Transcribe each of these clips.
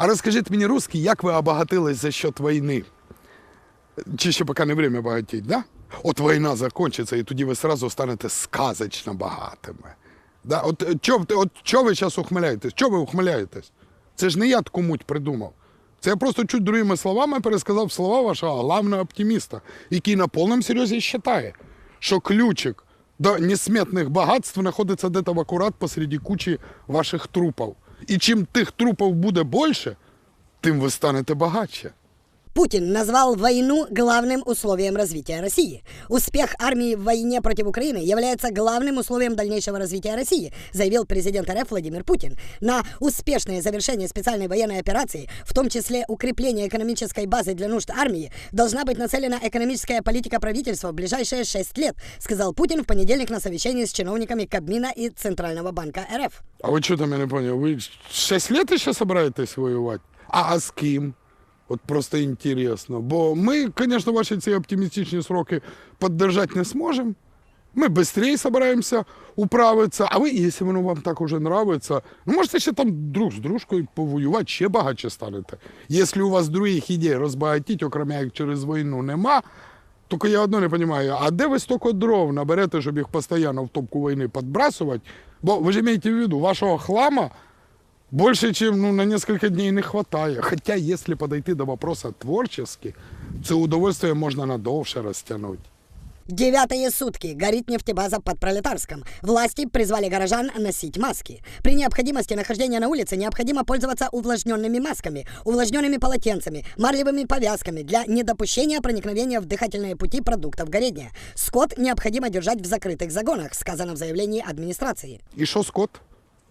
А розкажіть мені, русський, як ви обогатились за счет війни? Чи ще поки не время багатіть, да? От війна закінчиться, і тоді ви сразу станете сказочно багатими. Да? От, е, чо, ви- от чо ви зараз ухмиляєтесь? Чо ви ухмиляєтесь? Це ж не я таку муть придумав. Це я просто чуть другими словами пересказав слова вашого главного оптиміста, який на повному серйозі вважає, що ключик до несметних багатств знаходиться десь в акурат посреди кучі ваших трупів. І чим тих трупів буде більше, тим ви станете багатше. Путин назвал войну главным условием развития России. Успех армии в войне против Украины является главным условием дальнейшего развития России, заявил президент РФ Владимир Путин. На успешное завершение специальной военной операции, в том числе укрепление экономической базы для нужд армии, должна быть нацелена экономическая политика правительства в ближайшие шесть лет, сказал Путин в понедельник на совещании с чиновниками Кабмина и Центрального банка РФ. А ви що там, я не понял, ви 6 лет ще собираєтесь воювати? А, а з ким? От просто інтересно. Бо ми, звісно, ваші ці оптимістичні сроки підтримати не зможемо. Ми швидше збираємося управитися, а ви, якщо воно вам так уже нравиться, ну можете ще там друг з дружкою повоювати, ще багатше станете. Якщо у вас других ідей розбагатіть, окрім як через війну, нема, тільки я одно не розумію, а де ви стільки дров наберете, щоб їх постійно в топку війни підбрасувати? Бо ви ж маєте в виду, вашого хлама больше, чем ну, на несколько дней не хватает. Хотя, если подойти до вопроса творчески, це удовольствие можно надолше растянуть. Девятые сутки горит нефтебаза под Пролетарском. Власти призвали горожан носить маски. При необходимости нахождения на улице необходимо пользоваться увлажненными масками, увлажненными полотенцами, марлевыми повязками для недопущения проникновения в дыхательные пути продуктов горения. Скот необходимо держать в закрытых загонах, сказано в заявлении администрации. І що Скотт?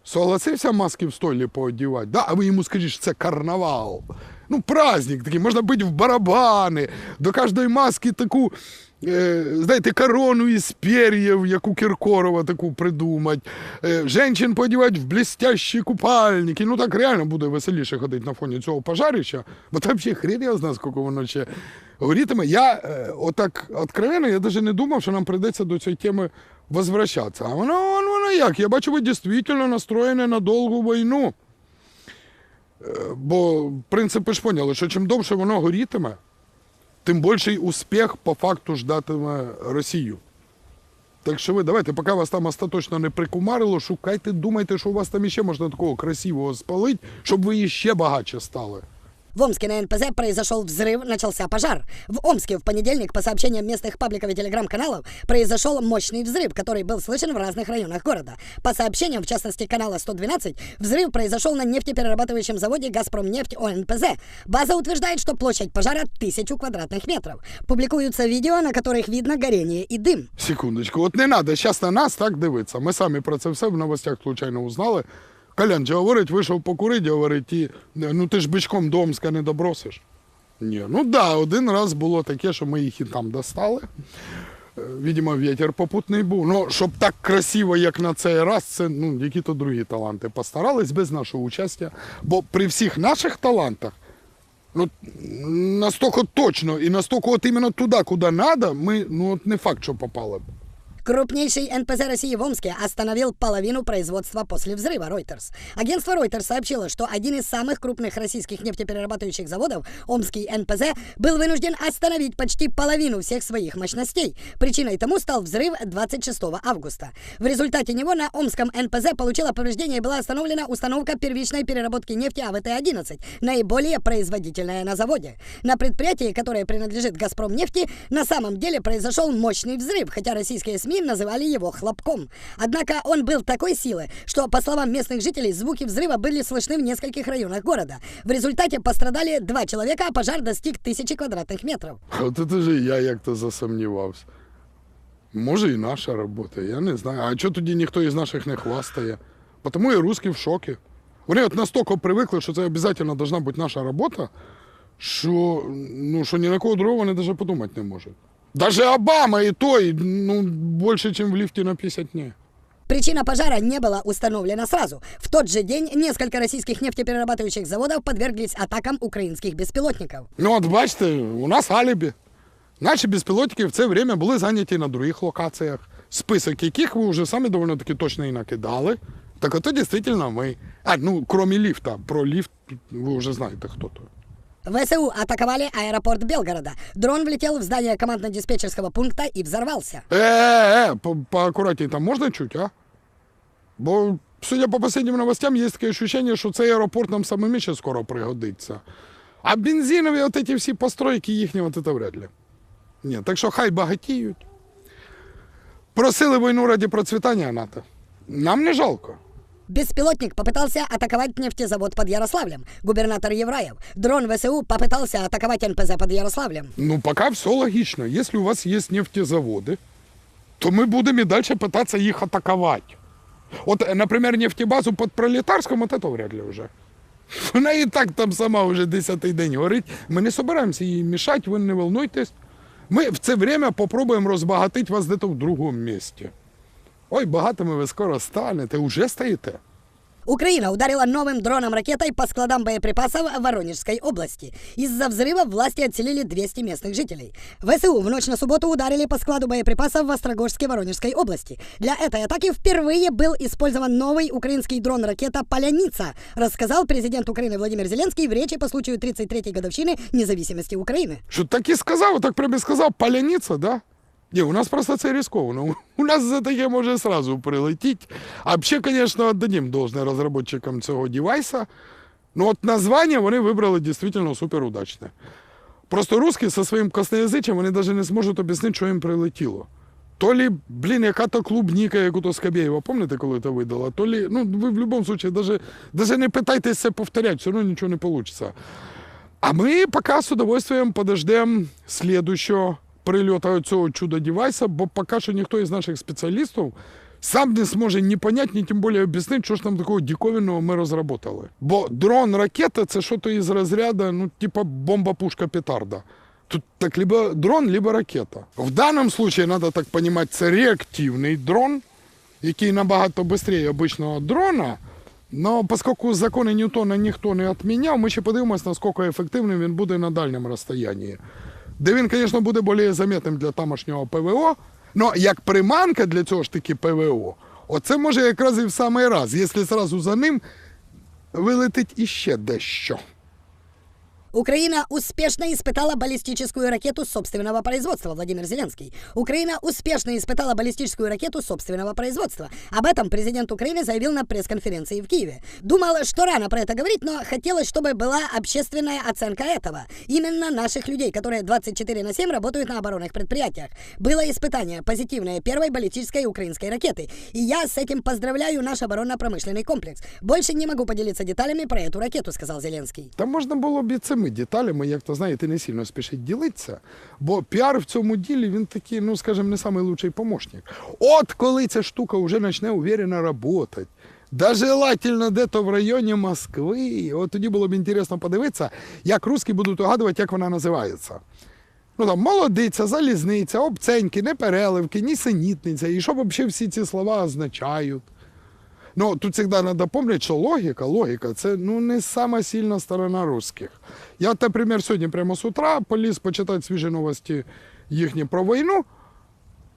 Согласився маски в стойлі поодівати? Да? А ви йому скажіть, що це карнавал. Ну, праздник такий, можна бити в барабани, до кожної маски таку, е, знаєте, корону із пер'їв, як у Кіркорова таку придумати. Е, женщин подівати в блестящі купальники. Ну так реально буде веселіше ходити на фоні цього пожарища, бо там ще хрен я знаю, скільки воно ще горітиме. Я е, отак откровенно, я навіть не думав, що нам прийдеться до цієї теми возвращатися. А воно, воно, воно як? Я бачу, ви дійсно настроєні на довгу війну. Е, Бо, в принципі, ж поняли, що чим довше воно горітиме, тим більший успіх по факту ждатиме Росію. Так що ви давайте, поки вас там остаточно не прикумарило, шукайте, думайте, що у вас там іще можна такого красивого спалити, щоб ви іще багатше стали. В Омске на НПЗ произошел взрыв, начался пожар. В Омске в понедельник, по сообщениям местных пабликов и телеграм-каналов, произошел мощный взрыв, который был слышен в разных районах города. По сообщениям, в частности, канала 112, взрыв произошел на нефтеперерабатывающем заводе «Газпромнефть ОНПЗ». База утверждает, что площадь пожара тысячу квадратных метров. Публикуются видео, на которых видно горение и дым. Секундочку, от не треба зараз на нас так дивитися. Ми самі про це все в новостях случайно узнали. Колянча говорить, вийшов покурити, говорить, і, ну ти ж бичком до Омска не добросиш. Ні, ну да, один раз було таке, що ми їх і там достали. Е, Видимо, вітер попутний був. Ну, щоб так красиво, як на цей раз, це ну, які-то другі таланти постарались без нашого участя. Бо при всіх наших талантах, ну, настільки точно і настільки от іменно туди, куди треба, ми ну, от не факт, що попали б. Крупнейший НПЗ России в Омске остановил половину производства после взрыва Reuters. Агентство Reuters сообщило, что один из самых крупных российских нефтеперерабатывающих заводов, Омский НПЗ, был вынужден остановить почти половину всех своих мощностей. Причиной тому стал взрыв 26 августа. В результате него на Омском НПЗ получила повреждение и была остановлена установка первичной переработки нефти АВТ-11, наиболее производительная на заводе. На предприятии, которое принадлежит «Газпромнефти», на самом деле произошел мощный взрыв, хотя российские СМИ называли его хлопком. Однако он был такой силы, что, по словам местных жителей, звуки взрыва были слышны в нескольких районах города. В результате пострадали два человека, а пожар достиг тысячи квадратных метров. От це ж і я як-то засумнівався. Може і наша робота, я не знаю. А чого тоді ніхто із наших не хвастає? Тому і русські в шокі. Вони от настільки привикли, що це обов'язково должна бути наша робота, що, ну, що ні на кого другого вони навіть подумати не можуть. Даже Обама і той, ну, більше, ніж в ліфті на 50 днів. Причина пожара не была установлена сразу. В тот же день несколько российских нефтеперерабатывающих заводов подверглись атакам украинских беспилотников. Ну, от бачите, у нас алібі. Наші безпілотники в це время були зайняті на других локаціях, список яких ви вже самі доволі таки точно і накидали. Так ото дійсно ми. А, ну, крім ліфта, про ліфт вы уже знаете, кто то. ВСУ атаковали аэропорт Белгорода. Дрон влетел в здание командно-диспетчерского пункта и взорвался. Э-э-э, по- поаккуратнее там можно чуть, а? Бо, судя по последнім новостям, є таке ощущение, що цей аеропорт нам самим ще скоро пригодиться. А бензинові от ці всі постройки їхні, от це вряд ли. Ні, так що хай багатіють. Просили війну раді процвітання НАТО. Нам не жалко. Беспилотник попытался атаковать нефтезавод под Ярославлем. Губернатор Евраев. Дрон ВСУ попытался атаковать НПЗ под Ярославлем. Ну, пока все логично. Если у вас есть нефтезаводы, то мы будем и дальше пытаться их атаковать. Вот, э, например, нефтебазу под Пролетарском, вот это вряд ли уже. Вона і так там сама вже десятий день горить. Ми не собираємося її мішати, ви не волнуйтесь. Ми в це время попробуємо розбагатити вас десь в другому місці. Ой, багатими ви скоро станете, уже стаєте. Украина ударила новым дроном-ракетой по складам боеприпасов в Воронежской области. Из-за взрыва власти отселили 200 местных жителей. ВСУ в ночь на субботу ударили по складу боеприпасов в Острогожской Воронежской области. Для этой атаки впервые был использован новый украинский дрон-ракета «Поляница», рассказал президент Украины Владимир Зеленский в речи по случаю 33-й годовщины независимости Украины. Що так і сказав, так прямо і сказав, паляниця, да? Ні, у нас просто це рисковано. У нас за таке може сразу прилетіти. А взагалі, звісно, віддадим должне розробникам цього девайса. Ну от названня вони вибрали дійсно суперудачне. Просто русські зі своїм косноязичем вони навіть не зможуть об'яснити, що їм прилетіло. То лі, блін, яка то клубніка, яку то Скабєєва, пам'ятаєте, коли це видала? То лі, ну, ви в будь-якому випадку навіть, навіть не питайтесь це повторяти, все одно нічого не вийде. А ми поки з удовольствием подождемо слідущого прильоту цього чудо-девайса, бо поки що ніхто із наших спеціалістів сам не зможе ні понять, ні тим більше об'яснити, що ж там такого диковинного ми розробили. Бо дрон, ракета це щось із розряду, ну, типа бомба-пушка петарда. Тут так либо дрон, либо ракета. В даному случае, надо так понимать, це реактивний дрон, який набагато швидше обичного дрона. Но поскольку закони Ньютона ніхто не відміняв, ми ще подивимося, наскільки ефективним він буде на дальньому розстоянні. Де він, звісно, буде більш заметним для тамошнього ПВО. але як приманка для цього ж таки ПВО, оце може якраз і в самий раз, якщо зразу за ним вилетить іще дещо. Украина успешно испытала баллистическую ракету собственного производства, Владимир Зеленский. Украина успешно испытала баллистическую ракету собственного производства. Об этом президент Украины заявил на пресс-конференции в Киеве. Думал, что рано про это говорить, но хотелось, чтобы была общественная оценка этого. Именно наших людей, которые 24 на 7 работают на оборонных предприятиях. Было испытание позитивное первой баллистической украинской ракеты. И я с этим поздравляю наш оборонно-промышленный комплекс. Больше не могу поделиться деталями про эту ракету, сказал Зеленский. Та можна було б і цими деталями, як то знаєте, не сильно спішить ділитися, бо піар в цьому ділі він такий, ну скажімо, не лучший помощник. От коли ця штука вже почне уверенно працювати, да желательно де-то в районі Москви, от тоді було б інтересно подивитися, як русські будуть угадувати, як вона називається. Ну там молодиця, залізниця, обценьки, непереливки, нісенітниця, і що взагалі всі ці слова означають. Ну, тут завжди треба пам'ятати, що логіка, логіка це ну, не сама сильна сторона русських. Я, наприклад, сьогодні прямо з утра поліз почитати свіжі новості їхні про війну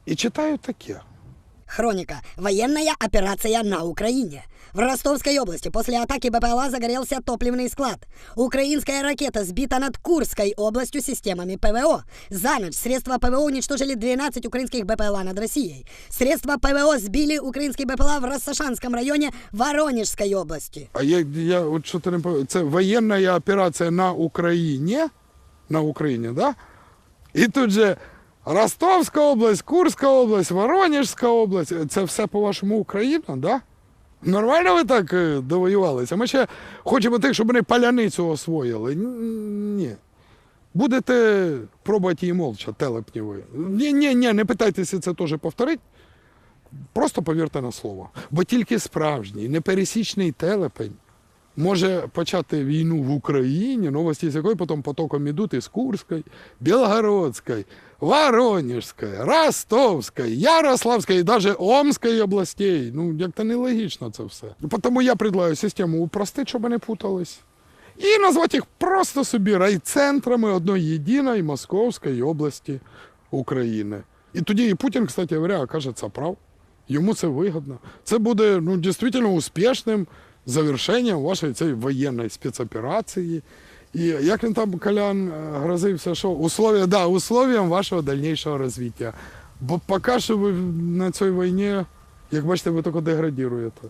і читаю таке. Хроника. Военная операция на Украине. В Ростовской области после атаки БПЛА загорелся топливный склад. Украинская ракета сбита над Курской областью системами ПВО. За ночь средства ПВО уничтожили 12 украинских БПЛА над Россией. Средства ПВО сбили украинский БПЛА в Рассашанском районе Воронежской области. А я, я от що ти не пов- Це воєнна операція на Україні. На Україні, да? І тут же Ростовська область, Курська область, Воронежська область. Це все, по-вашому, Україна, да? Нормально ви так е, довоювалися? Ми ще хочемо тих, щоб вони паляницю освоїли. Ні. Будете пробувати її молча, телепні ви. Ні, ні, ні, не питайтеся це теж повторити. Просто повірте на слово. Бо тільки справжній, непересічний телепень може почати війну в Україні, новості з якої потім потоком ідуть із Курської, Білгородської, Воронежської, Ростовської, Ярославської і навіть Омської областей. Ну, як-то нелогічно це все. Тому я предлагаю систему упростити, щоб не путались. І назвати їх просто собі райцентрами одної єдиної Московської області України. І тоді і Путін, кстати говоря, окажеться прав. Йому це вигідно. Це буде ну, дійсно успішним завершенням вашої цієї воєнної спецоперації. І як він там Колян е, грозився, що условия, да, условиям вашого дальнішого розвиття. Бо поки що ви на цій війні, як бачите, ви тільки деградіруєте.